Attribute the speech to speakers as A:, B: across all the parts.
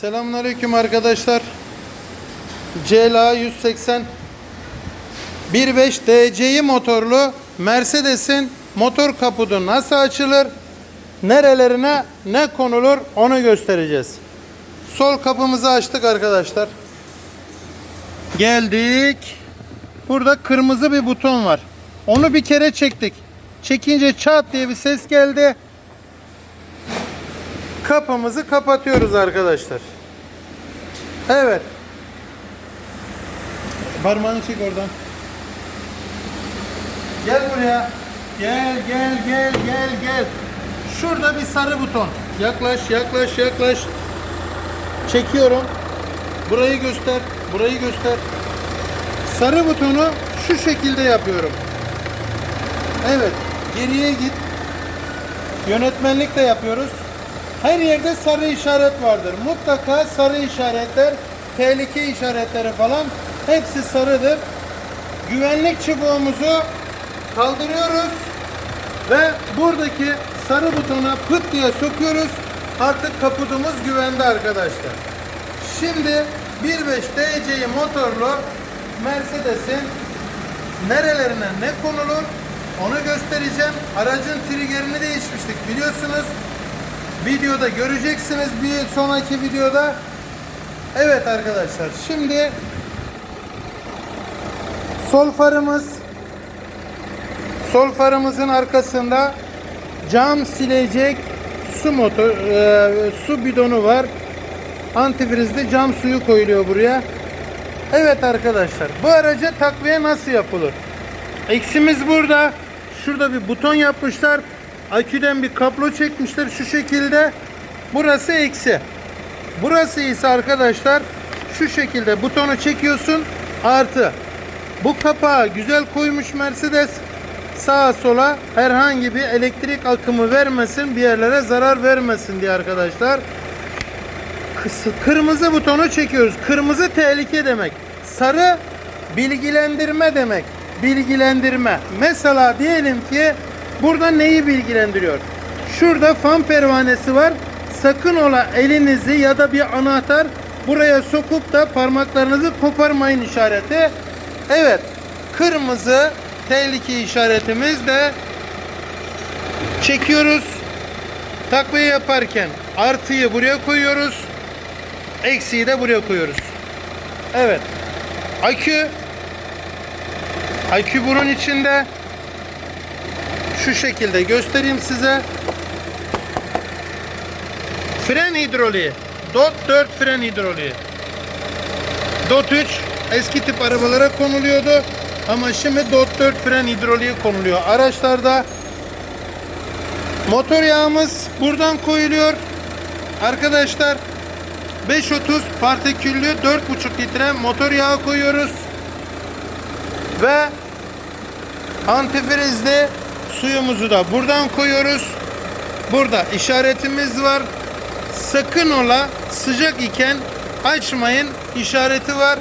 A: Selamünaleyküm arkadaşlar. CLA 180 1.5 DCI motorlu Mercedes'in motor kaputu nasıl açılır? Nerelerine ne konulur onu göstereceğiz. Sol kapımızı açtık arkadaşlar. Geldik. Burada kırmızı bir buton var. Onu bir kere çektik. Çekince çat diye bir ses geldi. Kapımızı kapatıyoruz arkadaşlar. Evet. Parmağını çek oradan. Gel buraya. Gel gel gel gel gel. Şurada bir sarı buton. Yaklaş yaklaş yaklaş. Çekiyorum. Burayı göster. Burayı göster. Sarı butonu şu şekilde yapıyorum. Evet. Geriye git. Yönetmenlik de yapıyoruz. Her yerde sarı işaret vardır. Mutlaka sarı işaretler, tehlike işaretleri falan hepsi sarıdır. Güvenlik çubuğumuzu kaldırıyoruz ve buradaki sarı butona pıt diye sokuyoruz. Artık kaputumuz güvende arkadaşlar. Şimdi 1.5 DCI motorlu Mercedes'in nerelerine ne konulur onu göstereceğim. Aracın triggerini değişmiştik biliyorsunuz. Videoda göreceksiniz bir sonraki videoda. Evet arkadaşlar şimdi sol farımız sol farımızın arkasında cam silecek su motor e, su bidonu var. Antifrizli cam suyu koyuluyor buraya. Evet arkadaşlar bu araca takviye nasıl yapılır? Eksimiz burada. Şurada bir buton yapmışlar. Aküden bir kablo çekmişler şu şekilde. Burası eksi. Burası ise arkadaşlar şu şekilde butonu çekiyorsun artı. Bu kapağı güzel koymuş Mercedes. Sağa sola herhangi bir elektrik akımı vermesin, bir yerlere zarar vermesin diye arkadaşlar. Kırmızı butonu çekiyoruz. Kırmızı tehlike demek. Sarı bilgilendirme demek. Bilgilendirme. Mesela diyelim ki burada neyi bilgilendiriyor? Şurada fan pervanesi var. Sakın ola elinizi ya da bir anahtar buraya sokup da parmaklarınızı koparmayın işareti. Evet. Kırmızı tehlike işaretimiz de çekiyoruz. Takviye yaparken artıyı buraya koyuyoruz. Eksiği de buraya koyuyoruz. Evet. Akü Akü bunun içinde şu şekilde göstereyim size. Fren hidroliği. DOT 4 fren hidroliği. DOT 3 eski tip arabalara konuluyordu. Ama şimdi DOT 4 fren hidroliği konuluyor araçlarda. Motor yağımız buradan koyuluyor. Arkadaşlar 530 partiküllü 4,5 litre motor yağı koyuyoruz. Ve antifrizli suyumuzu da buradan koyuyoruz. Burada işaretimiz var. Sakın ola sıcak iken açmayın işareti var.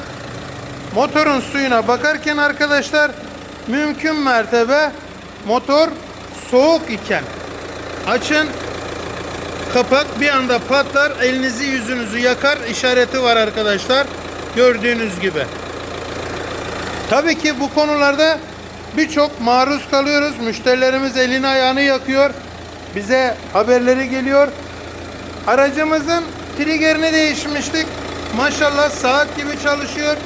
A: Motorun suyuna bakarken arkadaşlar mümkün mertebe motor soğuk iken açın kapak bir anda patlar elinizi yüzünüzü yakar işareti var arkadaşlar gördüğünüz gibi. Tabii ki bu konularda birçok maruz kalıyoruz. Müşterilerimiz elini ayağını yakıyor. Bize haberleri geliyor. Aracımızın triggerini değişmiştik. Maşallah saat gibi çalışıyor.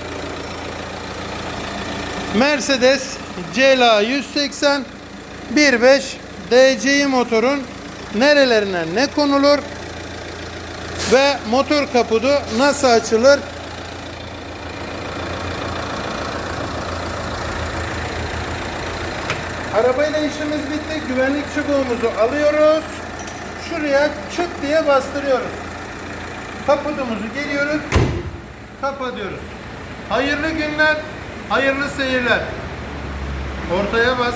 A: Mercedes CLA 180 1.5 DCI motorun nerelerine ne konulur ve motor kaputu nasıl açılır Arabayla işimiz bitti. Güvenlik çubuğumuzu alıyoruz. Şuraya çık diye bastırıyoruz. Kaputumuzu geliyoruz. Kapatıyoruz. Hayırlı günler, hayırlı seyirler. Ortaya bas.